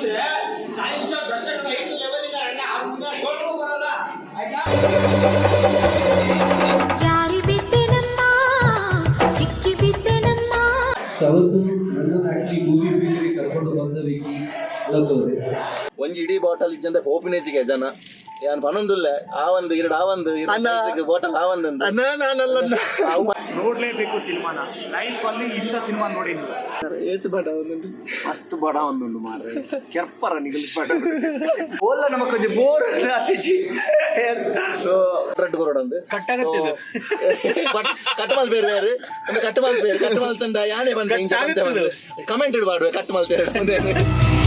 ಅಂದ್ರೆ ಚಾಲಿಸ್ ದರ್ಶಕ ಐದು ಲೆವೆಲ್ ಇದೆ ಅಣ್ಣ ಅವ್ನ ಶೋಲ್ಡರ್ ಬರಲ್ಲ. ಆಯ್ತಾ? ಅವತ್ತು ನನ್ನನ್ನು ಮೂವಿ ಕರ್ಕೊಂಡು ಇಡೀ ಬಾಟಲ್ ಇಜ್ಜಂದ ಪೋಪಿನೇಜಿಗೆ ಜನ. ಯಾನ್ ಪನೊಂದುಲ್ಲ ಆ ಒಂದು ಎರಡು ಆ ಒಂದು ಬಾಟಲ್ ಆ ಒಂದು ನೋಡ್ಲೇಬೇಕು ಸಿನಿಮಾನ ಲೈಫ್ ಅಲ್ಲಿ ಇಂಥ ಸಿನಿಮಾ ನೋಡಿ ನೀವು ಏತು ಬಾಟ ಒಂದುಂಟು ಅಷ್ಟು ಬಡ ಒಂದುಂಡು ಮಾರ್ರೆ ಕೆರ್ಪರ ನಿಗಲ್ ಬಡ ಓಲ್ಲ ನಮಕ್ ಕೊಂಚ ಬೋರ್ ಆತಿಜಿ ಸೊ ರೆಡ್ ಕೊರೋಡ ಒಂದು ಕಟ್ಟಾಗತ್ತಿದು. ಕಟ್ಟಮಲ್ ಬೇರೆ ಬೇರೆ ಒಂದು ಕಟ್ಟಮಲ್ ಬೇರೆ ಕಟ್ಟಮಲ್ ತಂಡ ಯಾನೇ ಬಂದ ಕಮೆಂಟ್ ಇಡಬಾರ್ದು ಕಟ್ಟಮಲ್ ಮುಂದೆ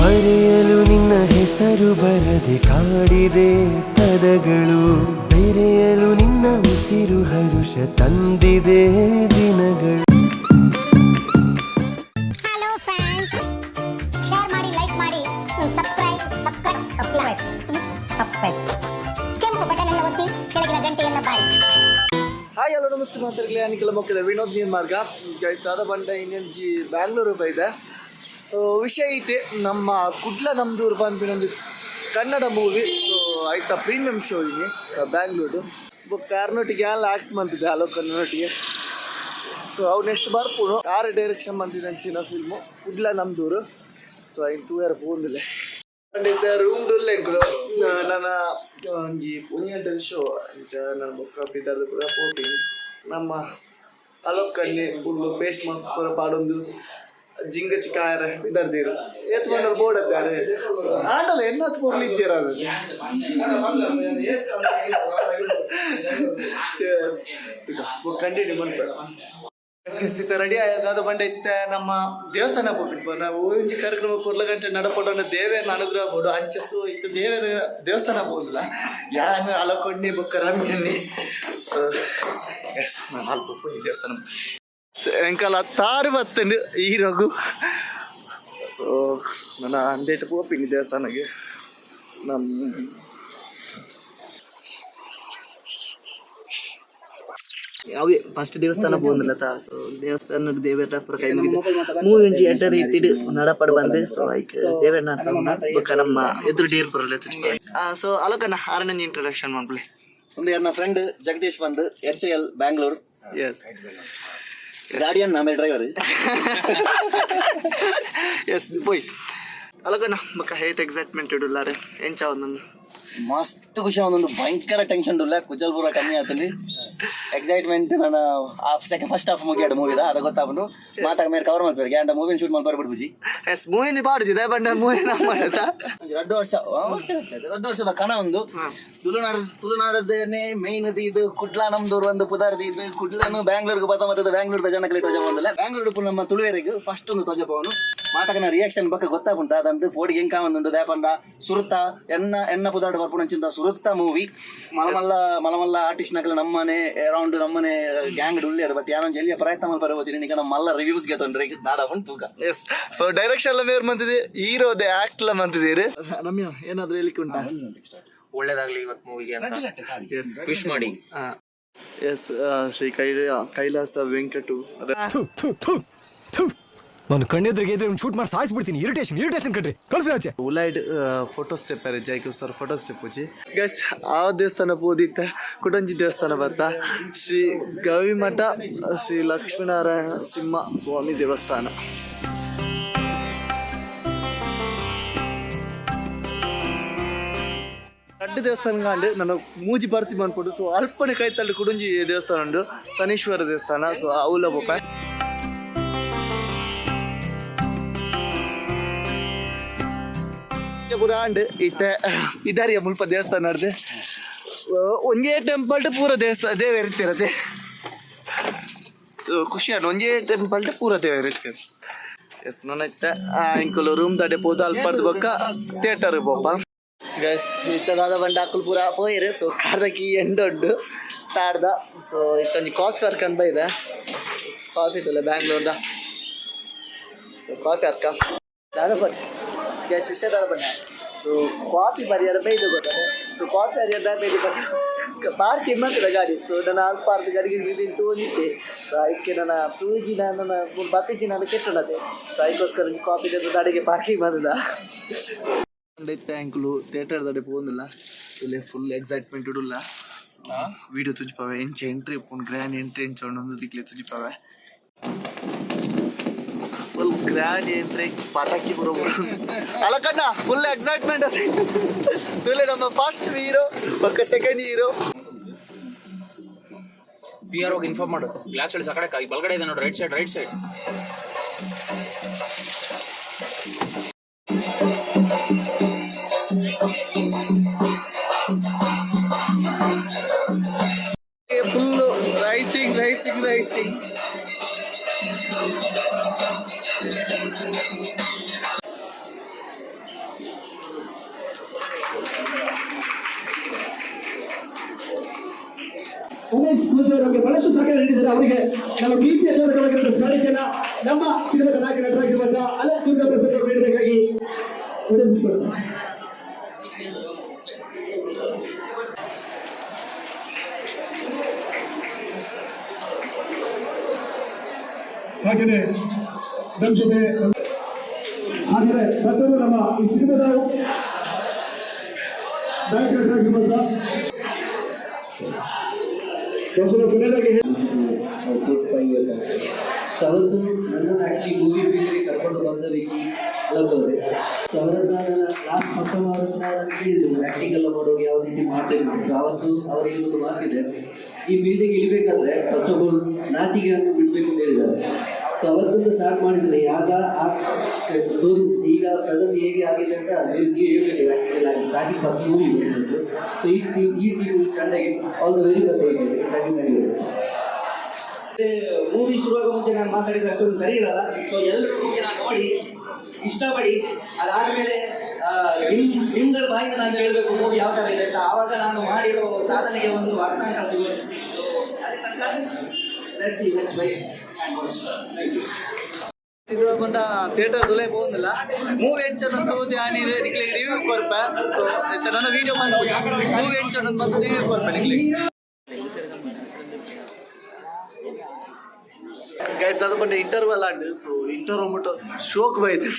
ಬರೆಯಲು ನಿನ್ನ ಹೆಸರು ಬರದೆ ಕಾಡಿದೆ ಪದಗಳು. ಬೆರೆಯಲು ನಿನ್ನ ಉಸಿರು ಹರುಷ ತಂದಿದೆ ದಿನಗಳು. ಹಲೋ ಫ್ರೆಂಡ್ಸ್ ಶೇರ್ ಮಾಡಿ ಲೈಕ್ ಮಾಡಿ ಸಬ್ಸ್ಕ್ರೈಬ್ ಸಬ್ಸ್ಕ್ರೈಬ್ ಸಬ್ಸ್ಕ್ರೈಬ್ ಸಬ್ಸ್ಕ್ರೈಬ್ ಕೆಂಪು ಬಟನ್ ಅನ್ನು ಒತ್ತಿ ಕೆಳಗಿನ ಗಂಟೆಯನ್ನು ಬಾರಿ. ಹಾಯ್ ಹಲೋ ನಮಸ್ತೆ ಮಾತಾಡಲಿ ಅನಿಕ್ಲ ಮೊಕ್ಕದ ವಿನೋದ್ ನೀರ್ ಮಾರ್ಗ ಸಾದ ಬಂಡ ಇನ್ನೇನು ಜಿ ಬ್ಯಾಂಗ್ಳೂರು ಬೈದೆ ವಿಷಯ ಐತೆ ನಮ್ಮ ಕುಡ್ಲ ನಮ್ದೂರು ಬಂದ್ಬಿನೊಂದು ಕನ್ನಡ ಮೂವಿ ಸೊ ಆಯ್ತಾ ಪ್ರೀಮಿಯಂ ಶೋ ಇಲ್ಲಿ ಬ್ಯಾಂಗ್ಳೂರು ಬೊಕ್ಕ ಯಾರನೊಟ್ಟಿಗೆ ಎಲ್ಲ ಆ್ಯಕ್ಟ್ ಬಂದಿದೆ ಹಲೋ ಕನ್ನಡೊಟ್ಟಿಗೆ ಸೊ ಅವ್ರು ನೆಕ್ಸ್ಟ್ ಬರ್ಪುಡು ಯಾರು ಡೈರೆಕ್ಷನ್ ಬಂದಿದೆ ಅಂಚಿನ ಫಿಲ್ಮು ಕುಡ್ಲ ನಮ್ದೂರು. ಸೊ ಐನ್ ಟೂ ಇಯರ್ ಪೂಂದಿಲ್ಲ ಖಂಡಿತ ರೂಮ್ ದುಲ್ಲೆ ಎಂಕುಲು ನನ್ನ ಒಂಜಿ ಒಂಜಿ ಶೋ ಶೋ ನನ್ನ ಬೊಕ್ಕ ಪಿದಾರ್ದು ಪೂರ ಪೋಟಿ ನಮ್ಮ ಅಲೋಕಣ್ಣಿ ಫುಲ್ಲು ಪೇಸ್ಟ್ ಮಾಸ್ಕ್ ಪೂರ ಪಾಡೊಂದು. ಜಿಂಗ ಚಿಕ್ಕ ಪಿದಾರ್ದೀರು ಎತ್ಕೊಂಡು ಬೋರ್ಡ್ ಅತ್ತಾರೆ ಆಟಲ್ಲ ಎನ್ನತ್ ಪೂರ್ಲಿ ಇಜ್ಜೇರ ಕಂಟಿನ್ಯೂ ಮಾಡ್ಬೇಡ ಸಿತ ರೆಡಿ ಆದ ಬಂಡೆ ಇತ್ತ ನಮ್ಮ ದೇವಸ್ಥಾನ ಹೋಗ್ಬಿಟ್ಟು ನಾವು ಒಂಜಿ ಕಾರ್ಯಕ್ರಮ ಪೂರ್ಲ ಗಂಟೆ ನಡಪಡೋಣ ದೇವೇನ ಅನುಗ್ರಹ ಬೋಡು ಅಂಚಸು ಇತ್ತು ದೇವರ ದೇವಸ್ಥಾನ ಹೋಗುದಿಲ್ಲ ಯಾನ ಅಲಕೊಂಡಿ ಬೊಕ್ಕ ರಮ್ಯಣ್ಣಿ ಸೊ ಎಸ್ ನಾನು ಅಲ್ಪ ದೇವಸ್ಥಾನ ಸಾಯಂಕಾಲ ಹತ್ತಾರು ಬತ್ತಂಡು ಈ ರಘು. ಸೊ ನನ್ನ ಅಂದೇಟ್ ಪೋಪಿನಿ ದೇವಸ್ಥಾನಕ್ಕೆ. ನಮ್ಮ ಅವೇ ಫಸ್ಟ್ ದೇವಸ್ಥಾನ ಬೋಂದಲತ ಸೊ ದೇವಸ್ಥಾನದ ದೇವರ ಪುರ ಕೈ ಮುಗಿದು ಮೂವಿ ಒಂಜಿ ಎಡ್ಡ ರೀತಿಡ್ ನಡಪಡ ಬಂದು. ಸೊ ಐಕ್ ದೇವಣ್ಣ ಬೊಕ್ಕ ನಮ್ಮ ಎದುರು ಡೇರ್ ಪುರಲೆ ಸೊ ಅಲೋಕನ ಆರನೇ ಇಂಟ್ರೊಡಕ್ಷನ್ ಮಾಡ್ಬಿಡಿ. ಒಂದು ನನ್ನ ಫ್ರೆಂಡ್ ಜಗದೀಶ್ ಬಂದು ಎಚ್ ಎಲ್ ಬ್ಯಾಂಗ್ಳೂರ್ ಎಸ್ ಗಾಡಿಯನ್ ಆಮೇಲೆ ಡ್ರೈವರ್ ಎಸ್ ಪೋಯ್ ಅಲಗ ನಮ್ಮ ಹೇತ್ ಎಕ್ಸೈಟ್ಮೆಂಟ್ ಇಡುಲ್ಲಾರೆ. ಎಂಚ ಒಂದೊಂದು ಮಸ್ತ್ ಖುಷಿ ಒಂದೊಂದು ಭಯಂಕರ ಟೆನ್ಷನ್ ಇಲ್ಲ ಕುಜಲ್ಪುರ ಕಮ್ಮಿ ಆತಲ್ಲಿ. ಎಕ್ಸೈಟ್ಮೆಂಟ್ ನಾನು ಹಾಫ್ ಸೆಕೆಂಡ್ ಫಸ್ಟ್ ಹಾಫ್ ಮುಗಿಯಾಡ ಮೂವಿದ ಅದ ಗೊತ್ತಾಗ್ಬಿಟ್ಟು ಮಾತಾಗ ಮೇಲೆ ಕವರ್ ಮಾಡ್ತಾರೆ. ಗ್ಯಾಂಡ ಮೂವಿನ ಶೂಟ್ ಮಾಡಿ ಬುಜಿ ಎಸ್ ಮೂವಿನ ಬಂಡ ಮೂವಿನ ಮಾಡತ್ತ ಒಂದು ಎರಡು ವರ್ಷ ವರ್ಷ. ಎರಡು ವರ್ಷದ ಕಣ ಒಂದು. ತುಳುನಾಡು ತುಳುನಾಡದೇನೆ ಮೇನ್ ಇದು ಕುಡ್ಲ ನಮ್ದೂರು ಒಂದು ಪುದಾರ್ದು ಇದು ಕುಡ್ಲನು ಬ್ಯಾಂಗ್ಳೂರ್ಗೆ ಬತ್ತ ಮತ್ತೆ ಬ್ಯಾಂಗ್ಳೂರ್ ಜನಕ್ಕೆ ಧ್ವಜ ಬಂದಲ್ಲ. ಬ್ಯಾಂಗ್ಳೂರ್ ನಮ್ಮ ತುಳುವೇರಿಗೆ ಫಸ್ಟ್ ಒಂದು ಧ್ವಜ ಪವನು ಮಾತಕನ ರಿಯಾಕ್ಷನ್ ಬಕ್ಕ ಗೊತ್ತಾಗುಂಟ? ಅದಂದು ಪೋಡಿಗೆ ಹೆಂಗ್ ಕಾವಂದುಂಡು ದೇಪಂಡ ಸುರುತ್ತ ಎನ್ನ ಎನ್ನ ಪುದಾರ್ಡು ಬರ್ಪುಣಂಚಿಂದ ಸುರುತ್ತ ಮೂವಿ ಮಲಮಲ್ಲ ಮಲಮಲ್ಲ ಆರ್ಟಿಸ್ಟ್ ನಕಲ ನಮ್ಮನೆ ಅರೌಂಡ್ ನಮ್ಮನೆ ಗ್ಯಾಂಗ್ ಉಳ್ಳಿಯರು ಬಟ್ ಯಾರೊಂದು ಎಲ್ಲಿಯ ಪ್ರಯತ್ನ ಮಾಡಿ ಬರ್ಬೋದಿನಿ ಈಗ ನಮ್ಮ ಮಲ್ಲ ರಿವ್ಯೂಸ್ಗೆ ತೊಂದ್ರೆ. ನಾಡ ಉಂಟು ತೂಕ. ಎಸ್ ಸೊ ಡೈರೆಕ್ಷನ್ ಎಲ್ಲ ಮಂತಿದೆ? ಹೀರೋ ಹೀರೋದೆ ಆಕ್ಟ್ ಎಲ್ಲ ಬಂದಿದ್ದೀರಿ ರಮ್ಯ ಏನಾದ್ರೂ ಹೇಳಿಕ್ಕೆ ಉಂಟಾ ಒಳ್ಳೇದಾಗ್ಲಿ ಇವತ್ತು ಮೂವಿಗೆ ಅಂತ. ಎಸ್ ವಿಶ್ ಮಾಡಿ. ಎಸ್ ಶ್ರೀ ಕೈಲ ಕೈಲಾಸ ವೆಂಕಟು. ನಾನು ಕಣ್ಣೆದ್ರಿಗೆ ಇದ್ರೆ ಶೂಟ್ ಮಾಡಿ ಸಾಯಿಸ್ಬಿಡ್ತೀನಿ. ಇರಿಟೇಷನ್ ಇರಿಟೇಷನ್ ಕಣ್ರಿ. ಕಳ್ಸಿ ಆಚೆ. ಉಲೈಡ್ ಫೋಟೋಸ್ ತೆಪ್ಪಾರೆ ಜೈಕು ಸರ್ ಫೋಟೋಸ್ ತೆಪ್ಪುಜಿ ಗೈಸ್ ಆ ದೇವಸ್ಥಾನ ಪೋದಿತ್ತ ಕುಟಂಜಿ ದೇವಸ್ಥಾನ ಬರ್ತ. ಶ್ರೀ ಗವಿಮಠ ಶ್ರೀ ಲಕ್ಷ್ಮೀನಾರಾಯಣ ಸಿಂಹ ಸ್ವಾಮಿ ದೇವಸ್ಥಾನ. ಅಡ್ಡ ದೇವಸ್ಥಾನ ಕಾಂಡು ನಾನು ಮೂಜಿ ಬರ್ತೀವಿ ಅನ್ಕೊಂಡು ಸೊ ಅಲ್ಪನೆ ಕೈ ತಳ್ಳಿ ಕುಡುಂಜಿ ದೇವಸ್ಥಾನ ಉಂಡು ಶನೀಶ್ವರ ದೇವಸ್ಥಾನ ಸೊ ಅವಲ ಬೊಪ್ಪ ಪೂರ ಅಂಡ್ ಇತ್ತೆ. ಇದಾರಿಯ ಮುಲ್ಪ ದೇವಸ್ಥಾನ ನಡ್ದು ಒಂದೇ ಟೆಂಪಲ್ ಪೂರ ದೇವಸ್ಥಾನ ದೇವ ಇರ್ತಿರತ್ತೆ. ಖುಷಿ ಆಡ್ ಒಂದೇ ಟೆಂಪಲ್ ಪೂರ ದೇವ ಇರ್ತಿರ ಎಸ್ ನನ್ನ ಇತ್ತೆ ಇಂಕಲು ರೂಮ್ ದಡೆ ಪೋದು ಅಲ್ಪರ್ದು ಬೊಕ್ಕ ಥಿಯೇಟರ್ ಬೋಪ ಗಸ್ ಇತ್ತದಾದ ಬಂಡ ಅಕ್ಕಲು ಪೂರ ಪೋಯಿರು, ಸೊ ಎಂಡ್ ಎಂಡೊಡ್ಡು ತಾಡ್ದ. ಸೊ ಇತ್ತೊಂದು ಕಾಫಿ ವರ್ಕ್ ಅಂತ ಇದೆ ಕಾಫಿ ಇದ್ದಲ್ಲ ಬ್ಯಾಂಗ್ಳೂರ್ದ. ಸೊ ಕಾಫಿ ಅರ್ಕ ದಾದ ಬನ್ನಿ. ಗ್ಯಾಸ್ ವಿಷಯ ದಾದ ಬನ್ನಿ. ಸೊ ಕಾಫಿ ಬರೆಯಾದ ಬೈದು ಬರ್ತಾರೆ ಸೊ ಕಾಫಿ ಬರೆಯದ ಬೈದು ಬರ್ತಾರೆ ಪಾರ್ಕ್ ಇಮ್ಮತ್ತಿದೆ ಗಾಡಿ. ಸೊ ನನ್ನ ಅಲ್ಪ ಪಾರ್ದ ಗಾಡಿಗೆ ನೀರು ತೋಂದಿದ್ದೆ ಸೊ ಅದಕ್ಕೆ ನನ್ನ ತೂಜಿನ ನನ್ನ ಬತ್ತಿಜಿನ ಅದು ಕೆಟ್ಟಣದೆ ಸೊ ಅದಕ್ಕೋಸ್ಕರ ಕಾಫಿ ತೆಗೆದು ಗಾಡಿಗೆ ಪಾರ್ಕಿಂಗ್ ಬಂದಿಲ್ಲ. ಟ್ಯಾಂಕ್ಲು ಥಿಯೇಟರ್ ದಡೆ ಪೋಂದಿಲ್ಲ ಇಲ್ಲಿ ಫುಲ್ ಎಕ್ಸೈಟ್ಮೆಂಟ್ ಇಡಲ್ಲ ವಿಡಿಯೋ ತುಜಿಪಾವೆ ಎಂಚ ಎಂಟ್ರಿ ಪೋನ್ ಗ್ರ್ಯಾಂಡ್ ಎಂಟ್ರಿ ಎಂಚ ಒಂದು ಇಲ್ಲಿ ತುಜಿಪಾವೆ ಗ್ರ್ಯಾಂಡ್ ಎಂಟ್ರಿ ಪಟಾಕಿ ಬರೋಬೋದು ಅಲ್ಲ ಕಣ್ಣ ಫುಲ್ ಎಕ್ಸೈಟ್ಮೆಂಟ್ ಅದೇ ತುಲೆ ನಮ್ಮ ಫಸ್ಟ್ ಹೀರೋ ಪಕ್ಕ ಸೆಕೆಂಡ್ ಹೀರೋ ಪಿ ಆರ್ ಹೋಗಿ ಇನ್ಫಾರ್ಮ್ ಮಾಡು. ಗ್ಲಾಸ್ ಹೇಳಿ ಸಕಡೆ ಬಲ್ಗಡೆ ಇದೆ ನೋಡಿ right side right side full rising rising rising Umesh Poojari ಅವರಿಗೆ ಬಹಳಷ್ಟು ಸಹಕಾರ ನೀಡಿದ್ದಾರೆ. ಅವರಿಗೆ ನಮ್ಮ ಪ್ರೀತಿಯ ಚಂದ್ರಕವಾಗಿರುವ ಸ್ಮರಣಿಕೆಯನ್ನ ನಮ್ಮ ಸಿನಿಮಾದ ನಾಯಕ ನಟರಾಗಿರುವಂತಹ ಅಲ್ಲ ದುರ್ಗಾ ಪ್ರಸಾದ್ ಅವರು ನೀಡಬೇಕಾಗಿ ವಿನಂತಿಸಿಕೊಳ್ತಾರೆ ಹಾಗೆಯೇ ನಮ್ಮ ಜೊತೆ ಹಾಗೆಯೇ ಮತ್ತೊಬ್ಬರು ನಮ್ಮ ಈ ಸಿನಿಮಾದ ಸೊ ಅವತ್ತು ನನ್ನ ಮೂವಿ ಕರ್ಕೊಂಡು ಬಂದಬೇಕು ಆ್ಯಕ್ಟಿಂಗ್ ಎಲ್ಲ ರೀತಿ ಮಾಡ್ತಿದ್ರು ಸೊ ಅವತ್ತು ಅವರು ಹೇಳಿದೊಂದು ಮಾತಿದೆ. ಈ ಬಿಲ್ಡಿಂಗ್ ಇಳಿಬೇಕಾದ್ರೆ ಫಸ್ಟ್ ಆಫ್ ಆಲ್ ನಾಚಿಕೆಯನ್ನು ಬಿಡಬೇಕು ಅಂತ ಹೇಳಿದ್ದಾರೆ. ಸೊ ಅವತ್ತಿಂದ ಸ್ಟಾರ್ಟ್ ಮಾಡಿದರೆ ಯಾಗ, ಆ ಈಗ ಪ್ರೆಸೆಂಟ್ ಹೇಗೆ ಆಗಿದೆ ಅಂತ ನೀವು ಆ್ಯಕ್ಟಿಂಗ್ ಹೇಳ್ಬೇಕು ಸ್ಟಾರ್ಟಿಂಗ್ ಫಸ್ಟ್ ಮೂವಿ ಸೊ ಈ ಟೀಮ್ ಈ ಟೀಮ್ ಈ ತಂಡಗೆ all the very best thank you very much movie ಶುರುವಾಗ ಮುಂಚೆ ನಾನು ಮಾತಾಡಿದ್ರೆ ಅಷ್ಟೊಂದು ಸರಿ ಇರಲ್ಲ. ಸೊ ಎಲ್ಲರೂ ಮೂವಿನ ನೋಡಿ, ಇಷ್ಟಪಡಿ, ಅದಾದಮೇಲೆ ನಿಮ್, ನಿಮ್ಗಳ ಬಾಯಿಂದ ನಾನು ಕೇಳಬೇಕು ಮೂವಿ ಯಾವ ಥರ ಇದೆ ಅಂತ. ಆವಾಗ ನಾನು ಮಾಡಿರೋ ಸಾಧನೆಗೆ ಒಂದು ಅರ್ಥಾಂಕ ಸಿಗೋದು. ಸೊ ಅಲ್ಲಿ ತನಕ let's see let's bye and watch thank you ತಿಂಗಳು ಬಂದ ಥಿಯೇಟರ್ ದುಲೈ ಮೂವಿ ಹೆಂಚನ್ ಒಂದು ಆನಿದೆ ನಿಕ್ಲಿಗೆ ರಿವ್ಯೂ ಕೊರ್ಪೆ ಸೊ ವಿಡಿಯೋ ಮೂವಿ ಹೆಂಚನ್ ಒಂದು ರಿವ್ಯೂ ಕೊರ್ಪೆ ಗೈಸ್ ಅದು ಬಂದ ಇಂಟರ್ವಲ್ ಆಂಡ್ ಸೊ ಇಂಟರ್ವಲ್ ಮುಟ್ಟು ಶೋಕ್ ಬೈತೆ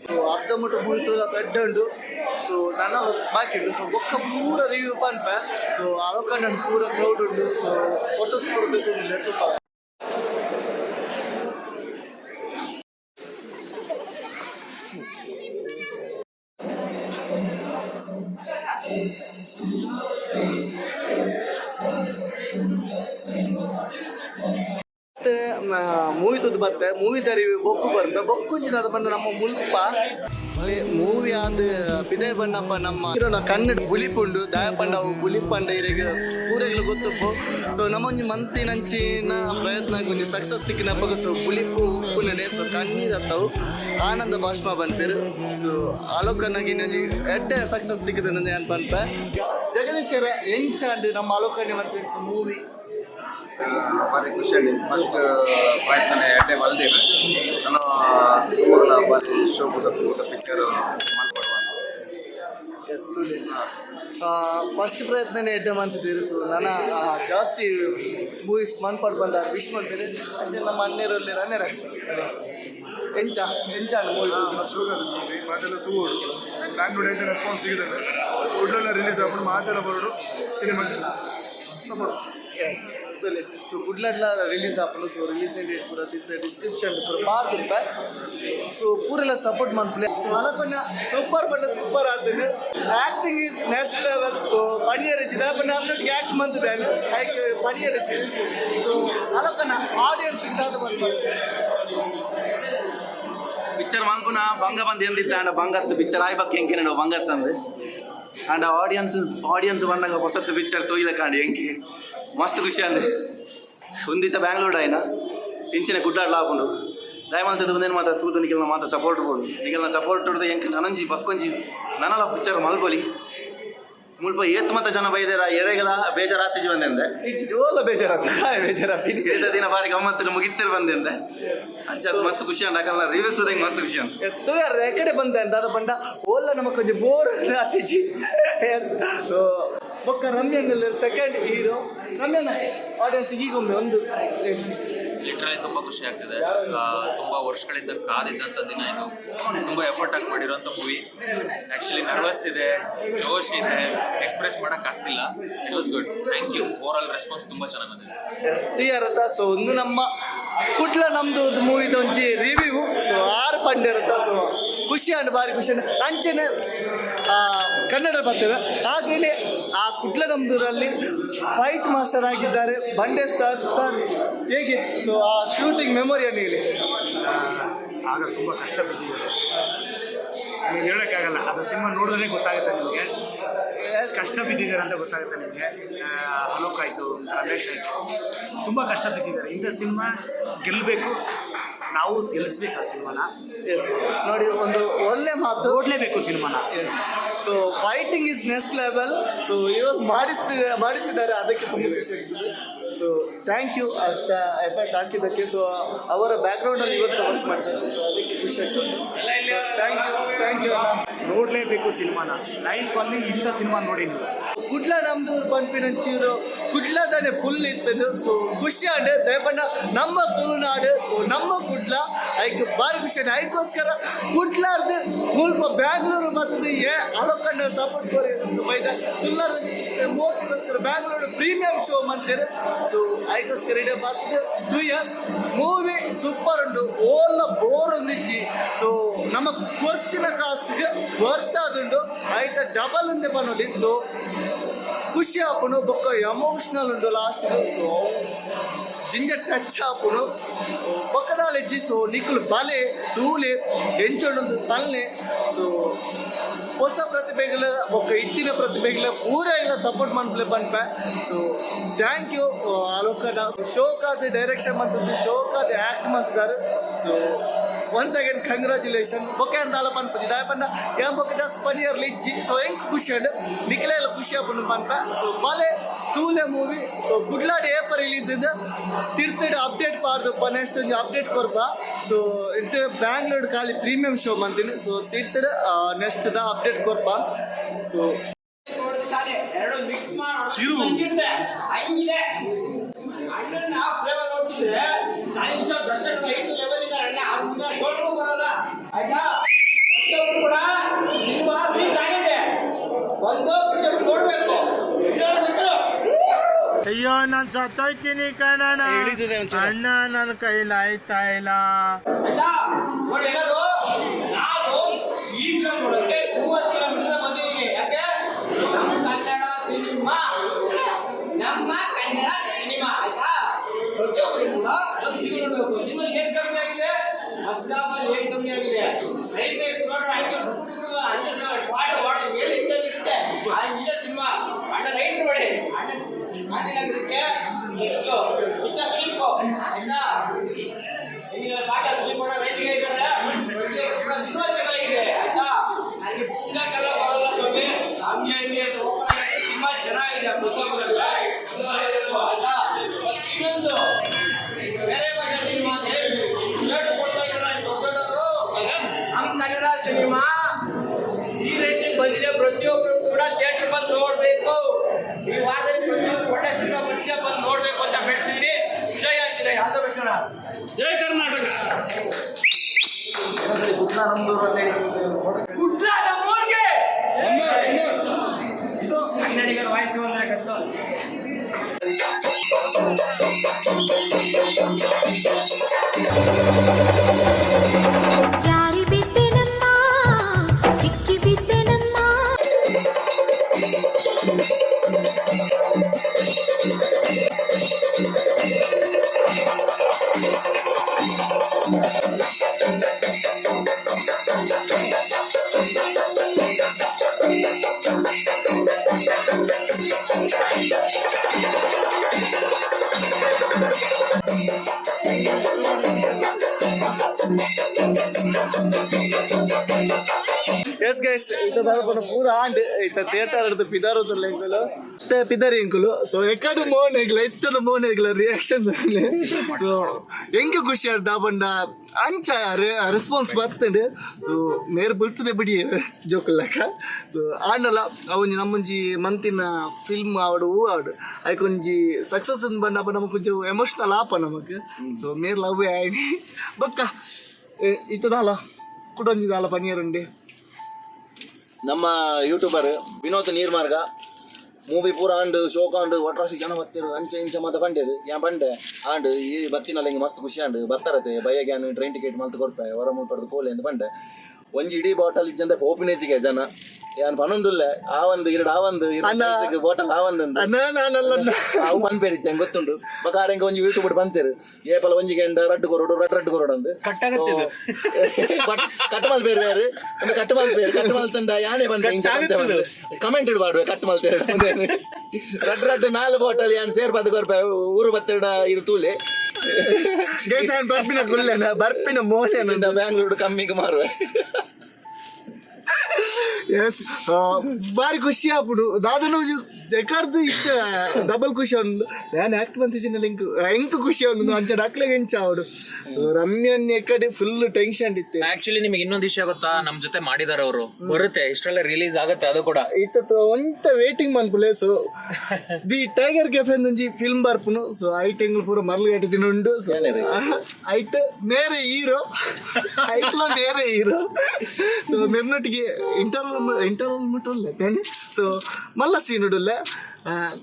ಸೊ ಅರ್ಧ ಮುಟ್ಟು ಮುಳ್ತೂರ ಬೆಡ್ ಉಂಡು. ಸೊ ನನ್ನ ಬಾಕಿ ಉಂಟು ಸೊ ಒಕ್ಕ ಪೂರ ರಿವ್ಯೂ ಪನ್ಪೆ ಸೊ ಅವಕ್ಕ ನನ್ನ ಪೂರ ಕ್ರೌಡ್ ಉಂಟು ಸೊ ಫೋಟೋಸ್ ಕೊಡಬೇಕು ಮತ್ತೆ ತುದ್ದು ಬರ್ತೆ ಮೂವಿ ತರಿವಿ ಬೊಕ್ಕು ಬರ್ತೆ ಬೊಕ್ಕು ಚಿನ್ನದ ಬಂದು ನಮ್ಮ ಮುಲ್ಪ. ಮೂವಿ ಆದ ಪಿದೆ ಬಣ್ಣಪ್ಪ ನಮ್ಮ ಹೀರೋನ ಕನ್ನಡ ಬುಳಿಪುಂಡು ದಾಯ ಪಂಡ ಅವು ಬುಳಿಪಂಡ ಇರಿಗೆ ಪೂರೆಗಳು ಗೊತ್ತುಪ್ಪು ಸೊ ನಮ್ಮೊಂಜಿ ಮಂತಿನಂಚಿನ ಪ್ರಯತ್ನ ಒಂಜಿ ಸಕ್ಸಸ್ ತಿಕ್ಕಿನಪ್ಪ ಸೊ ಬುಳಿಪು ಉಪ್ಪುನೇ ಸೊ ಕಣ್ಣೀರತ್ತವು ಆನಂದ ಭಾಷ್ಮ ಬಂದ್ಪೇರು ಸೊ ಅಲೋಕನಾಗಿ ಇನ್ನೊಂಜಿ ಎಡ್ಡೆ ಸಕ್ಸಸ್ ತಿಕ್ಕಿದ ಏನ್ ಬಂತ ಜಗದೀಶ್ವರ ಎಂಚಾಂಡ್ ನಮ್ಮ ಅಲೋಕನೆ ಮಂತ್ರಿ ಮೂವಿ ಭಾರಿ ಖುಷಿಯಲ್ಲಿ ಫಸ್ಟ್ ಪ್ರಯತ್ನ ಎಡ್ಡೆ ಮಲ್ದೇವೆ ನಾನು ಊರಲ್ಲ ಭಾರಿ ಕೂಡ ಊಟ ಪಿಕ್ಚರ್ ಎಸ್ ಫಸ್ಟ್ ಪ್ರಯತ್ನನೇ ಎಡ್ಡೆ ಅಂತ ತಿಳಿಸು ನಾನು ಆ, ಜಾಸ್ತಿ ಮೂವೀಸ್ ಮನ್ಪಡ್ ಬಂದ ವಿಶ್ ಮಾಡ್ತೀರಿ ಅಂಚೆ ನಮ್ಮ ಅನ್ನೇರಲ್ಲಿ ರನ್ನೇರ ಎಂಚ ಎಂಚ ಮೂವಿ ಮೂವಿ ಮಾತೆಲ್ಲ ತೂರು ಬ್ಯಾಂಗ್ಳೂರ್ ಎಂಟು ರೆಸ್ಪಾನ್ಸ್ ಸಿಗಿದೆ ಫುಡ್ಲೆಲ್ಲ ರಿಲೀಸ್ ಆಗ್ಬಿಟ್ಟು ಮಾತೆಲ್ಲ ಬರೋಡು ಸಿನಿಮಾ ಸಪೋರ್ಟ್ ಎಸ್ ತುಲಿ ಸೊ ಕುಡ್ಲಡ್ಲ ರಿಲೀಸ್ ಆಪನು ಸೊ ರಿಲೀಸ್ ಡೇಟ್ ಪೂರ ತಿತ್ತ ಡಿಸ್ಕ್ರಿಪ್ಷನ್ ಪೂರ ಪಾರ್ ತುಪ್ಪ ಸೊ ಪೂರೆಲ್ಲ ಸಪೋರ್ಟ್ ಮಾಡ್ಪ್ಲೆ ಸೊ ಅನಕೊಂಡ ಸೂಪರ್ ಪಂಡ ಸೂಪರ್ ಆತನು acting is next level so ಪಣಿಯರ್ ಇಚ್ಚಿದ ಪಂಡ ಅಪ್ಲೋಡ್ಗೆ ಆಕ್ಟ್ ಮಂತಿದ್ದಾನೆ ಹೈಕ್ ಪಣಿಯರ್ ಇಚ್ಚಿ ಸೊ ಅನಕೊಂಡ ಆಡಿಯನ್ಸ್ ಇದ್ದಾದ ಬಂದ್ಬಾರ್ದು ಪಿಕ್ಚರ್ ಮಂಕುನ ಬಂಗ ಬಂದು ಎಂದಿತ್ತ ಅಂಡ ಬಂಗತ್ತು ಪಿಕ್ಚರ್ ಆಯ್ಬಕ್ಕೆ ಎಂಕೆ ನಾವು ಬಂಗತ್ತಂದು ಅಂಡ ಆಡಿಯನ್ಸ್ ಆಡಿಯನ್ಸ್ ಬಂದಾಗ ಹೊಸತ್ತು ಪಿಕ್ಚರ್ ತೊಯ್ಲ ಕಾಂಡಿ ಮಸ್ತ್ ಖುಷಿ ಅಂದೆ. ಉಂದಿತ್ತ ಬ್ಯಾಂಗ್ಳೂರ್ ಆಯ್ನ ಇಂಚಿನ ಗುಡ್ಡಾಡ್ಲ ಹಾಕೊಂಡು. ದಯಮಂತದ ಒಂದೇನು ಮಾತಾ ತೂತು ನಿಖಿಲ್ನ ಮಾತಾ ಸಪೋರ್ಟ್ ಕೊಡು ನಿಖಿಲ್ನ ಸಪೋರ್ಟ್ ಹೊಡೆದು ಎಂಕ ನನಂಜಿ ಬಕ್ಕೊಂಜಿ ನನಲ ಪಿಕ್ಚರ್ ಮಲ್ಪೊಲಿ. ಮುಲ್ಪ ಏತ್ ಮತ್ತ ಜನ ಬೈದೇರ ಎರೆಗೆಲ ಬೇಜಾರಾತಿಜಿ ಬಂದೆಂದೆ ಓಲ ಬೇಜಾರಾತ ಬೇಜಾರಾತಿ ಐದ ದಿನ ಬಾರಿ ಗಮ್ಮತ್ತಿನ ಮುಗಿತ್ತಿರ ಬಂದೆಂದೆ ಅಂಚ ಅದು ಮಸ್ತ್ ಖುಷಿ ಅಂಡ ಯಾಕಂದ್ರೆ ರಿವ್ಯೂಸ್ ಮಸ್ತ್ ಖುಷಿ ಅಂತ ಎಸ್ ತೂಯಾರ ಎಕಡೆ ಬಂದ ಅಂತ ಅದು ಬಂಡ ಓಲ್ಲ ನಮಕ್ ಬೋರ್ ಆತಿಜಿ ಎಸ್ ಸೊ ಬೊಕ್ಕ ರಮ್ಯನ್ ಸೆಕೆಂಡ್ ಹೀರೋ ರಮ್ಯನ ಆಡಿಯನ್ಸ್ ಈಗೊಮ್ಮೆ ಒಂದು. ಲಿಟ್ರಲಿ ತುಂಬ ಖುಷಿ ಆಗ್ತಿದೆ. ತುಂಬ ವರ್ಷಗಳಿಂದ ಕಾದಿದ್ದಂಥ ದಿನ ಇದು. ತುಂಬ ಎಫರ್ಟ್ ಆಗಿ ಮಾಡಿರೋಂಥ ಮೂವಿ ಆ್ಯಕ್ಚುಲಿ ನರ್ವಸ್ ಇದೆ ಜೋಶ್ ಇದೆ express ಮಾಡೋಕ್ಕಾಗ್ತಿಲ್ಲ it was good thank you over all response ತುಂಬ ಚೆನ್ನಾಗಿ ಬಂದಿದೆ ಕ್ಲಿಯರ್ ಅಂತ ಸೊ ಒಂದು ನಮ್ಮ ಕುಟ್ಲ ನಮ್ದು ಮೂವಿದು ಒಂಜಿ ರಿವ್ಯೂ ಸೊ ಆರು ಪಂಡೆ ಇರುತ್ತ ಸೊ ಖುಷಿ ಅಂಡ್ ಭಾರಿ ಖುಷಿ. ಅಂಚೆನೆ ಕನ್ನಡ ಬರ್ತದೆ. ಹಾಗೆಯೇ ಆ ಕುಟ್ಲ ನಮ್ದೂರಲ್ಲಿ ಫೈಟ್ ಮಾಸ್ಟರ್ ಆಗಿದ್ದಾರೆ. ಬಂಡೆ ಸರ್ ಸರ್ ಹೇಗೆ? ಸೊ ಆ ಶೂಟಿಂಗ್ ಮೆಮೊರಿಯನ್ನು ಹೇಳಿ. ಆಗ ತುಂಬ ಕಷ್ಟ ಬಿದ್ದಿದ್ದಾರೆ. ಹೇಳೋಕ್ಕಾಗಲ್ಲ ಅದು ಸಿನಿಮಾ ನೋಡಿದ್ರೆ ಗೊತ್ತಾಗುತ್ತೆ ನಿಮಗೆ. ಕಷ್ಟ ಬಿದ್ದಿದ್ದಾರೆ ಅಂತ ಗೊತ್ತಾಗುತ್ತೆ ನಿಮಗೆ. ಅಲೋಕ್ ಆಯಿತು ರಮೇಶ್ ಆಯಿತು. ತುಂಬ ಕಷ್ಟ ಬಿದ್ದಿದ್ದಾರೆ. ಇಂಥ ಸಿನಿಮಾ ಗೆಲ್ಲಬೇಕು ನಾವು ಗೆಲ್ಲಿಸ್ಬೇಕು ಆ ಸಿನಿಮಾನ. ಎಸ್ ನೋಡಿ ಒಂದು ಒಳ್ಳೆ ಮಾತು. ಓಡಲೇಬೇಕು ಸಿನಿಮಾನ. So fighting is next level so ಇವಾಗ ಮಾಡಿಸ್ತಿದ್ದಾರೆ ಮಾಡಿಸಿದ್ದಾರೆ ಅದಕ್ಕೆ ತುಂಬ ಖುಷಿ ಆಗ್ತದೆ ಸೊ ಥ್ಯಾಂಕ್ ಯು ಅಷ್ಟ ಎಫರ್ಟ್ ಹಾಕಿದ್ದಕ್ಕೆ. ಸೊ ಅವರ ಬ್ಯಾಕ್ಗ್ರೌಂಡಲ್ಲಿ ಇವರು ಸಪೋರ್ಟ್ ಮಾಡ್ತಾರೆ. ಸೊ ಅದಕ್ಕೆ ಖುಷಿ ಆಗ್ತದೆ. ಥ್ಯಾಂಕ್ ಯು ಥ್ಯಾಂಕ್ ಯು ನೋಡಲೇಬೇಕು ಸಿನಿಮಾನ. ಲೈಫಲ್ಲಿ ಇಂಥ ಸಿನಿಮಾ ನೋಡಿ ನೀವು. ಕುಡ್ಲ ನಮ್ದೂರು ಕುಡ್ಲ ತಾನೆ ಫುಲ್ ಇತ್ತು. ಸೊ ಖುಷಿ ಆಡು ದಯಪಂಡ ನಮ್ಮ ತುಳುನಾಡು. ಸೊ ನಮ್ಮ ಕುಡ್ಲ. ಐಕ್ ಬಾರಿ ಖುಷಿ ಆಡು ಐಕೋಸ್ಕರ ಕುಡ್ಲಾರ್ದು ಮುಲ್ಪ ಬ್ಯಾಂಗ್ಳೂರು ಮತ್ತು ಏ ಅಲೋಕಣ್ಣ ಸಪೋರ್ಟ್ ಕೊರೆ ಸೊ ಬೈದ ತುಳ್ಳಾರ್ದು ಮೋಟಿಗೋಸ್ಕರ ಬ್ಯಾಂಗ್ಳೂರು ಪ್ರೀಮಿಯಂ ಶೋ ಮಂತೇನೆ ಸೊ ಅದಕ್ಕೋಸ್ಕರ ಇಡೇ ಬರ್ತದೆ ದುಯ್ಯ ಮೂವಿ ಸೂಪರ್ ಉಂಡು ಓಲ್ಲ ಬೋರ್ ಒಂದಿಜ್ಜಿ ಸೊ ನಮ್ಮ ಕೊರ್ತಿನ ಕಾಸಿಗೆ ವರ್ತ್ ಆದುಂಡು ಐತ ಡಬಲ್ ಅಂದೆ ಪನ್ನೋಲಿ ಸೊ ಖುಷಿ ಆಪುನು ಬೊಕ್ಕ ಎಮೋಷನಲ್ ಉಂಡು ಲಾಸ್ಟ್ ಸೊ ಜಿಂಜ ಟಚ್ ಆಪುನು ಬೊಕ್ಕದಾಲೆಜ್ಜಿ ಸೊ ನಿಕ್ಕುಲು ಬಲೆ ತೂಲೆ ಎಂಚೊಂಡು ತಲ್ಲೆ. ಸೊ ಹೊಸ ಪ್ರತಿಭೆಗಳ, ಬೊಕ್ಕ ಇತ್ತಿನ ಪ್ರತಿಭೆಗಳ ಪೂರ ಎಲ್ಲ ಸಪೋರ್ಟ್ ಮಾಡ್ಲೇ ಪನ್ಪೆ ಸೊ ಥ್ಯಾಂಕ್ ಯು ಅಲೋಕ ಶೋಕಾದ ಡೈರೆಕ್ಷನ್ ಮಂತ್ ಶೋಕಾದ ಆ್ಯಕ್ಟ್ ಮಾಡ್ತಿದ್ದಾರೆ. ಸೊ ಒನ್ಸ್ ಅಗೇನ್ ಕಂಗ್ರ್ಯಾಚುಲೇಷನ್ ಬೊಕ್ಕೆ ಅಂತ ಅಲ್ಲ ಪನ್ಪಜಿ ದಾಯ ಪಂಡ ಯಾ ಬೊಕ್ಕ ಜಾಸ್ತಿ ಪನಿಯರ್ಲಿ ಲಿಜ್ಜಿ ಸೊ ಹೆಂಗ್ ಖುಷಿ ಅಂಡ್ ನಿಖಲೆ ಎಲ್ಲ ಖುಷಿ ಆಪುಂಡು ಪನ್ಪ. ಸೊ ಬಾಲೆ ತೂಲೆ ಮೂವಿ ಸೊ ಗುಡ್ಲಾಡ್ ಏಪ ರಿಲೀಸ್ ಇಂದ. ತಿರ್ತಿಡ್ ಅಪ್ಡೇಟ್ ಪಾರ್ದು ನೆಕ್ಸ್ಟ್ ಒಂದು ಅಪ್ಡೇಟ್ ಕೊರ್ಪ ಸೊ ಇದು ಬ್ಯಾಂಗ್ಳೂರ್ ಖಾಲಿ ಪ್ರೀಮಿಯಂ ಶೋ ಮಂತಿನ ಸೊ ತಿರ್ತಿಡ್ ನೆಕ್ಸ್ಟ್ ದ ಅಪ್ಡೇಟ್ ಕೊರ್ಪ ಸೊ ಎರಡು ಮಿಕ್ಸ್ ಮಾಡಿ ಹಂಗಿದೆ. ಹಂಗಿದೆ ಅಣ್ಣನ ಫ್ಲೇವರ್ ನೋಡ್ತಿದ್ರೆ ಚಾಲಿಸ್ ದರ್ಶಕರು ಐದು ಲೆವೆಲ್ ಇದ್ದಾರೆ ಅಣ್ಣ ಅವ್ರ ಮುಂದೆ ಶೋಲ್ಡ್ರು ಬರಲ್ಲ ಆಯ್ತಾ ಪ್ರತಿಯೊಬ್ರು ಕೂಡ ಸಿನಿಮಾ ರಿಲೀಸ್ ಆಗಿದೆ ಒಂದು ಪ್ರತಿಯೊಬ್ರು ನೋಡ್ಬೇಕು ಎಲ್ಲರೂ ಗೊತ್ತಿರೋ ಅಯ್ಯೋ ನಾನ್ ಸತ್ತೋಯ್ತೀನಿ ಕಣಣ್ಣ. ಅಣ್ಣ ನನ್ನ ಕೈಲಿ ಆಯ್ತಾ ಇಲ್ಲ. ಆಯ್ತಾ ನೋಡಿ ಎಲ್ಲರೂ ನಾನು ಈ ಫಿಲಮ್ ನೋಡೋಕೆ ಮೂವತ್ತು ಕಿಲೋಮೀಟರ್ ಬಂದಿದ್ದೀನಿ ಯಾಕೆ ನಮ್ಮ ಕನ್ನಡ ಸಿನಿಮಾ ನಮ್ಮ ಕನ್ನಡ ಸಿನಿಮಾ ಆಯ್ತಾ ಪ್ರತಿಯೊಬ್ಬರು ಕೂಡ ಒಂದು ಸಿನಿಮಾ ನೋಡಬೇಕು ಸಿನಿಮಾ ಏನ್ ಕಮ್ಮಿ ಆಗಿದೆ ಫಸ್ಟ್ ಹಾಫ್ ಅಲ್ಲಿ ಏನ್ ಕಮ್ಮಿ ಆಗಿದೆ ಕ್ಲೈಮ್ಯಾಕ್ಸ್ ನೋಡ್ರೆ ಆಯ್ತು ಹಂಗೆ ಪಾಠ ಮಾಡಿ ಮೇಲೆ ಇರುತ್ತೆ ಆ ಇದೆ ಸಿನಿಮಾ ಅಣ್ಣ ರೈಟ್ ನೋಡಿ ಗಾಂಧಿನಗರಕ್ಕೆ ಎಷ್ಟು ಇತ್ತ ಸ್ಲೀಪು ಆಯ್ತಾ ಈಗ ಭಾಷಾ ಸುದೀಪಣ್ಣ ರೇಂಜ್ಗೆ ಇದ್ದಾರೆ ಪ್ರತಿಯೊಬ್ಬರು ಕೂಡ ಸಿನಿಮಾ ಚೆನ್ನಾಗಿದೆ ಆಯ್ತಾ ನನಗೆ ಪುಸ್ತಕಲ್ಲ ಬರಲ್ಲ ಸ್ವಾಮಿ ಹಂಗೆ ಹಿಂಗೆ ಅಂತ open ಆಗಿದೆ. ಸಿನಿಮಾ ಚೆನ್ನಾಗಿದೆ ಪ್ರತಿಯೊಬ್ಬರು ಆಯ್ತಾ ಇನ್ನೊಂದು ಬೇರೆ ಭಾಷೆ ಸಿನಿಮಾ ಹೇಳಿ ಕೊಡ್ತಾ ಇದ್ದಾರೆ ದೊಡ್ಡವರು ನಮ್ಮ ಕನ್ನಡ ಸಿನಿಮಾ? ಈ ರೀತಿ ಬಂದಿದೆ ಪ್ರತಿಯೊಬ್ಬರು ಕೂಡ ಥಿಯೇಟರ್ ಬಂದು ನೋಡಬೇಕು. ಈ ವಾರದಲ್ಲಿ ಪ್ರತಿಯೊಂದು ಒಳ್ಳೆ ಸಿನಿಮಾ ಬಂದಿದೆ ಬಂದು ನೋಡಬೇಕು ಅಂತ ಬೆಳೆಸ್ತೀನಿ ಜಯ ಅಂತೀನಿ ಯಾವ್ದೋ ಬೆಳೆಸೋಣ ಜಯ ಕರ್ನಾಟಕ. ನಮ್ಮೂರ್ಗೆ ಇದು ಕನ್ನಡಿಗರ ವಾಯ್ಸ್ ಅಂದ್ರೆ ಕತ್ತು Thank you. ಬರಬನ ಪೂರ ಆಂಡ್ ಐತ ಥಿಯೇಟರ್ ಹಿಡಿದು ಪಿದಾರದು ಎಂಕುಲು ಇತ್ತೆ ಪಿದರಿ ಎಂಕುಲು ಸೊ ಎಕಡು ಮೋನ್ ಎಗ್ಲ ಇತ್ತದ ಮೋನ್ ಎಗ್ಲ ರಿಯಾಕ್ಷನ್ ಸೊ ಎಂಗೆ ಖುಷಿ ಆಡ್ ಬಂಡ ಅಂಚ ರೆಸ್ಪಾನ್ಸ್ ಬರ್ತಂಡ್. ಸೊ ಮೇರ್ ಬಲ್ತದೆ ಬಿಡಿ ಜೋಕುಲ್ಲಕ ಸೊ ಆಂಡಲ ಅವೊಂಜಿ ನಮ್ಮೊಂಜಿ ಮಂತಿನ ಫಿಲ್ಮ್ ಆವಡು ಹೂ ಆವಡು ಐಕೊಂಜಿ ಸಕ್ಸಸ್ ಬಂದ ನಮಕ್ ಕೊಂಚ ಎಮೋಷನಲ್ ಆಪ ನಮಕ್ ಸೊ ಮೇರ್ ಲವ್ ಆಯ್ನಿ. ಬೊಕ್ಕ ಇತ್ತದಾಲ? ಕುಡೊಂಜಿದಾಲ ಪನೀರುಂಡೆ ನಮ್ಮ ಯೂಟ್ಯೂಬರ್ ವಿನೋದ್ ನೀರ್ಮಾರ್ಗ. ಮೂವಿ ಪೂರ ಆಂಡ್ ಶೋಕ ಆಂಡ್ ಒಟ್ರಾಸಿ ಜನ ಬರ್ತಿರು, ಅಂಚ ಇಂಚ ಮಾತ ಪಂಡೇರು ಯಾ ಪಂಡೆ ಆಂಡ್, ಈ ಬತ್ತಿನಲ್ಲ ಹಿಂಗೆ ಮಸ್ತ್ ಖುಷಿ ಆಂಡ್, ಬರ್ತಾರತೆ. ಬಯ್ಯಗ್ಯಾನ್ ಟ್ರೈನ್ ಟಿಕೆಟ್ ಮಲ್ತು ಕೊಡ್ಪೆ ಹೊರ ಮುಲ್ಪಡ್ದು ಕೋಲೆ ಅಂತ ಪಂಡೆ ಒಂಜಿ ಇಡೀ ಬಾಟಲ್ ಇಜ್ಜಂದ ಪೋಪಿನೇಜಿಗೆ ಜನ. ಯಾನ್ ಪನೊಂದುಲ್ಲ ಆ ಒಂದು ಎರಡು ಆ ಒಂದು ಬಾಟಲ್ ಆ ಒಂದು ನಾನಲ್ಲ ಅವು ಪನ್ಪೇರಿತ್ತೆ ಹೆಂಗ್ ಗೊತ್ತುಂಡು ಬಕಾರ ಹೆಂಗ ಒಂಜಿ ಯೂಟ್ಯೂಬ್ ಬಂತೇರು ಏಪಲ ಒಂಜಿ ಗಂಡ ರಡ್ಡು ಕೊರೋಡು ರಡ್ ರಡ್ಡು ಕೊರೋಡು ಅಂದ್ ಕಟ್ ಮಲ್ ಬೇರೆ ಬೇರೆ ಅಂದ್ರೆ ಕಟ್ ಮಲ್ ಬೇರೆ ಕಟ್ ಮಲ್ ತಂಡ ಯಾನೆ ಬಂದ ಕಮೆಂಟ್ ಇಡ್ಬಾರ್ದು ಕಟ್ ಮಲ್ ತೇರು ರಡ್ ರಡ್ಡು ನಾಲ್ ಬಾಟಲ್ ಯಾನ್ ಸೇರ್ ಬದ್ ಕೊರ್ಪ ಊರು ಬತ್ತೆರಡ ಇರು ತೂಲೆ ಗೈಸ್ ಬರ್ಪಿನ ಗುಲ್ಲೆನ ಬರ್ಪಿನ ಮೋಹನ ಬ್ಯಾಂಗ್ಳೂರು ಕಮ್ಮಿಗೆ ಮಾರುವೆ ಎಸ್ ಬಾರಿ ಖುಷಿ ಆಪುಡು ದಾದನ ಎಕರ್ದು ಇಷ್ಟ ಡಬಲ್ ಖುಷಿ ಒಂದು ನಾನು ಆಕ್ಟ್ ಬಂತಿನ ಲಿಂಕ್ ಎಂಕ್ ಖುಷಿ ಒಂದು ಅಂಚ ಡಕ್ಲೆಗೆ ಎಂಚ ಅವಡು ಸೊ ರಮ್ಯನ್ ಎಕಡೆ ಫುಲ್ ಟೆನ್ಷನ್ ಇತ್ತೆ ಆಕ್ಚುಲಿ ನಿಮಗೆ ಇನ್ನೊಂದು ವಿಷಯ ಗೊತ್ತಾ ನಮ್ಮ ಜೊತೆ ಮಾಡಿದಾರೆ ಅವರು ಬರುತ್ತೆ ಇಷ್ಟೆಲ್ಲ ರಿಲೀಸ್ ಆಗುತ್ತೆ ಅದು ಕೂಡ ಇತ್ತ ಒಂತ ವೇಟಿಂಗ್ ಮನ್ಪುಲೆ ಸೊ ದಿ ಟೈಗರ್ ಕೆಫೆ ಒಂಜಿ ಫಿಲ್ಮ್ ಬರ್ಪುನು ಸೊ ಐಟ್ ಎಂಗ್ಲು ಪೂರ ಮರ್ಲು ಗಟ್ಟಿ ತಿನ್ನುಂಡು ಸೊ ಐಟ್ ಮೇರೆ ಹೀರೋ ಐಟ್ಲ ಮೇರೆ ಹೀರೋ ಸೊ ಮೆರ್ನೊಟ್ಟಿಗೆ ಇಂಟರ್ವಲ್ ಇಂಟರ್ವಲ್ ಮುಟ್ಟಲ್ಲ ತೇನೆ ಸೊ ಮಲ್ಲ ಸೀನುಡುಲ್ಲ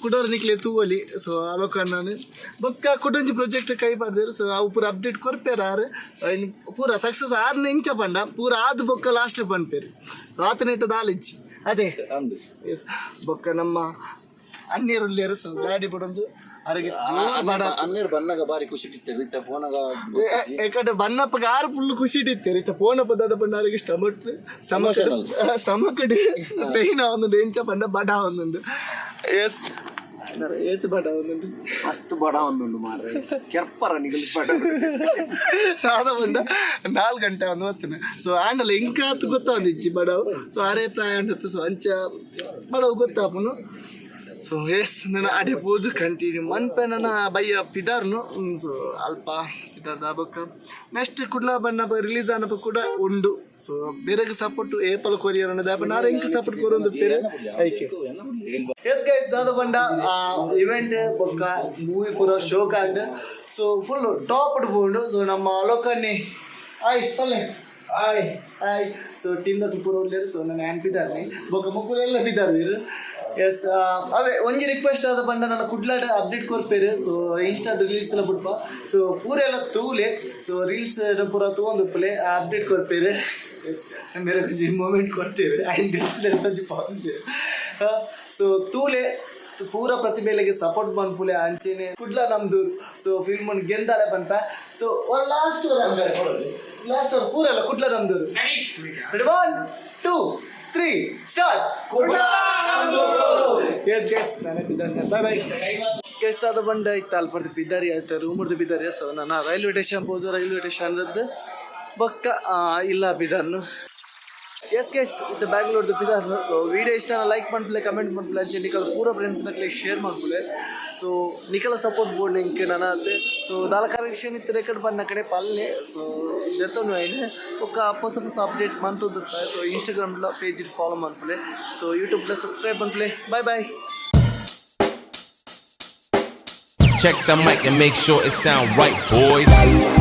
ಕುಡೋರ್ ನಿಕ್ಲೆ ತೂವಲಿ ಸೊ ಅಲೋಕ ನಾನು ಬೊಕ್ಕ ಕುಡೊಂಜಿ ಪ್ರಾಜೆಕ್ಟ್ ಕೈ ಪಾಡ್ದೇರು ಸೊ ಅವು ಪೂರ ಅಪ್ಡೇಟ್ ಕೊರ್ಪೇರ ಆರು ಇನ್ ಪೂರ ಸಕ್ಸಸ್ ಆರ್ನ ಇಂಚ ಪಂಡ ಪೂರ ಆದ್ ಬೊಕ್ಕ ಲಾಸ್ಟ್ ಪನ್ಪೇರು ಸೊ ಆತನ ಇಟ್ಟದ ಆಲಿಜ್ಜಿ ಅದೇ ಎಸ್ ಬೊಕ್ಕ ನಮ್ಮ ಅನ್ನೀರುಲ್ಲೇರು ಸೊ ಗಾಡಿ ಬಿಡೊಂದು ಅನ್ನೇರು ಬಣ್ಣಗ ಬಾರಿ ಖುಷಿ ಇಟ್ಟಿತ್ತು. ಇತ್ತ ಫೋನಾಗ ಯಾಕಂದ್ರೆ ಬಣ್ಣಪ್ಪಗೆ ಆರು ಫುಲ್ ಖುಷಿ ಇಟ್ಟಿತ್ತು. ಇತ್ತ ಫೋನ ಪದಾದ ಪಂಡಾರಿಗೆ ಸ್ಟಮಕ್ ಸ್ಟಮಕ್ ಸ್ಟಮಕ್ ಪೇಯ್ನ ಒಂದೊಂದು ಎಂಚ ಪಂಡ ಬಡ ಒಂದೊಂದು ಎಸ್ ಏತ್ ಬಡ ಒಂದೊಂದು ಅಷ್ಟು ಬಡ ಒಂದುಂಡು ಮಾರ್ರೆ. ಕೆರ್ಪರ ನಿಗಲ್ ಬಡ. ಸಾದ ಬಂದ ನಾಲ್ಕು ಗಂಟೆ ಒಂದು ಬರ್ತಾನೆ ಸೊ ಆಂಡಲ್ಲ ಇಂಕಾತು ಗೊತ್ತಾಂದಿಚ್ಚಿ ಬಡವು. ಸೊ ಅರೆ ಪ್ರಯಾಣ ಸೊ ಅಂಚ ಬಡವು ಗೊತ್ತಾಪನು. ಸೊ ಎಸ್ ನನ್ನ ಅಡೆ ಬೋದು ಕಂಟಿನ್ಯೂ ಮನ್ಪೆ ನನ್ನ ಬೈಯ ಪಿದಾರ್ನು ಸೊ ಅಲ್ಪ ಇದಾದ ಬೊಕ್ಕ ನೆಕ್ಸ್ಟ್ ಕುಡ್ಲ ಬಣ್ಣ ರಿಲೀಸ್ ಆನಪ್ಪ ಕೂಡ ಉಂಡು. ಸೊ ಬೇರೆಗೆ ಸಪೋರ್ಟ್ ಏಪಲ್ ಕೊರಿಯರ್ ಅನ್ನೋದು ಆಪ ನಾರ ಹೆಂಗೆ ಸಪೋರ್ಟ್ ಕೊರೊಂದು ಬೇರೆ ಐಕೆ ಎಸ್ ಗೈಸ್ ದಾದ ಬಂಡ ಇವೆಂಟ್ ಬೊಕ್ಕ ಮೂವಿ ಪೂರ ಶೋಕ್ ಕಾಂಡ್. ಸೊ ಫುಲ್ ಟಾಪ್ ಬೋಂಡು ಸೊ ನಮ್ಮ ಅಲೋಕನ್ನಿ ಆಯ್ತು ಪಲ್ಲೆ ಆಯ್ ಆಯ್ ಸೊ ದ ಪೂರ ಒಳ್ಳೆಯದು ಸೊ ನನ್ನ ಹ್ಯಾಂಡ್ ಬಿದ್ದಾರ್ನಿ ಬೊಕ್ಕ ಮಕ್ಕಳೆಲ್ಲ ಬಿದ್ದಾರು ಇರು. ಎಸ್ ಅವೇ ಒಂಜಿ ರಿಕ್ವೆಸ್ಟ್ ಆದ ಪಂಡ ನನ್ನ ಕುಡ್ಲಾಟ ಅಪ್ಡೇಟ್ ಕೊರ್ಪೇರು ಸೊ ಇನ್ಸ್ಟಾ ರೀಲ್ಸ್ ಎಲ್ಲ ಬಿಡ್ಪ. ಸೊ ಪೂರ ಎಲ್ಲ ತೂಲೆ. ಸೊ ರೀಲ್ಸ್ ಪೂರ ತಗೊಂಡು ಅಪ್ಡೇಟ್ ಕೊರ್ಪೇರು ಎಸ್ ಬೇರೆ ಕೊಂಚ ಮೂಮೆಂಟ್ ಕೊಡ್ತೀರಿ. ಆ್ಯಂಡ್ ಸೊ ತೂಲೆ. ಪೂರ ಪ್ರತಿಭೆಲೆಗೆ ಸಪೋರ್ಟ್ ಬಂದ್ಪುಲೆ ಅಂಚೆನೆ ಕುಡ್ಲ ನಮ್ದು ಸೊ ಫಿಲ್ಮ್ ಗೆಂದಾಲೆ ಬಂತ ಸೊ ಲಾಸ್ಟ್ ಲಾಸ್ಟ್ ಪೂರ ಎಲ್ಲ ಕುಡ್ಲ ನಮ್ದು one two three start yes guess ನಾನೇ ಬಿದ್ದಾನೆ ಆದ ಬಂಡ ಇತ್ತು ಅಲ್ಲಿ ಬರ್ದು ಬಿದ್ದಾರಿ ಆಯ್ತು ರೂಮರ್ದು ಬಿದ್ದಾರಿ. ಸೊ ನಾನು ರೈಲ್ವೆ ಸ್ಟೇಷನ್ ಹೋದು ರೈಲ್ವೆ ಸ್ಟೇಷನ್ ಬೊಕ್ಕ ಇಲ್ಲ ಬಿದ್ದಾನು ಎಸ್ ಗೈಸ್ ಇದು ಬ್ಯಾಂಗ್ಳೂರ್ದು ಪಿದಾರ್ನು ಸೊ ವಿಡಿಯೋ ಇಷ್ಟ ಲೈಕ್ ಮಾಡ್ಬಿಲೆ ಕಮೆಂಟ್ ಮಾಡ್ಬಿಲೆ ಅಂಚೆ ನಿಕಲ್ ಪೂರ ಫ್ರೆಂಡ್ಸ್ನಕ್ಲೆ ಶೇರ್ ಮಾಡ್ಬಿಲೆ ಸೊ ನಿಕಲ ಸಪೋರ್ಟ್ ಬೋರ್ಡ್ ಇಂಕೆ ನನ್ನ ಅತ್ತೆ ಸೊ ದಾಲ ಕರೆಕ್ಷನ್ ಇತ್ತು ರೆಕಾರ್ಡ್ ಬಂದ ಕಡೆ ಪಲ್ಲೆ ಸೊ ಜೊತೆ ಐನೆ ఒక ಹೊಸ ಹೊಸ ಅಪ್ಡೇಟ್ ಮಂತದ್ದು ಸೊ ಇನ್ಸ್ಟಾಗ್ರಾಮ್ಲ ಪೇಜ್ ಫಾಲೋ ಮಾಡ್ಬಿಲೆ ಸೊ ಯೂಟ್ಯೂಬ್ಲ subscribe ಮಾಡ್ಬಿಲೆ bye bye Check the mic and make sure it sound right, boys.